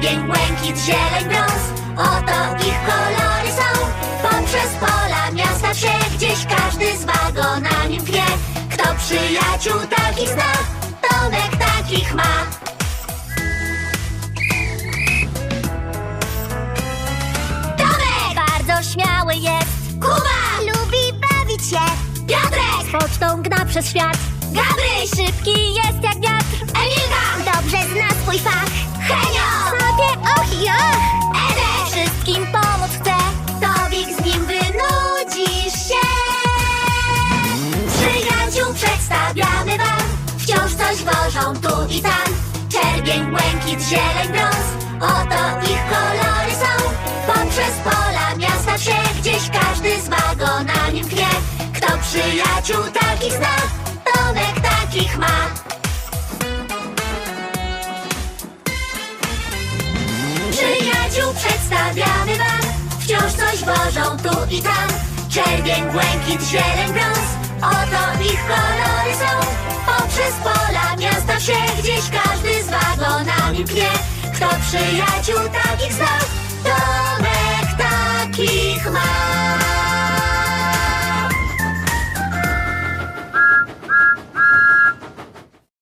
Czerwień, błękit, zieleń, brąz Oto ich kolory są Poprzez pola miasta wsie Gdzieś każdy z wagonami pnie Kto przyjaciół takich zna Tomek takich ma Tomek! Bardzo śmiały jest, Kuba! lubi bawić się. Piotrek! Pocztą gna przez świat, Gabryś! szybki jest i tam Czerwień, błękit, zieleń, brąz. Oto ich kolory są. Poprzez pola miasta wsie Gdzieś każdy z wagonami mknie Kto przyjaciół takich zna Tomek takich ma. Przyjaciół przedstawiamy wam. Wciąż coś wożą tu i tam. Czerwień, błękit, zieleń, brąz. Oto ich kolory są wsie Gdzieś każdy z wagonami pnie. Kto przyjaciół takich zna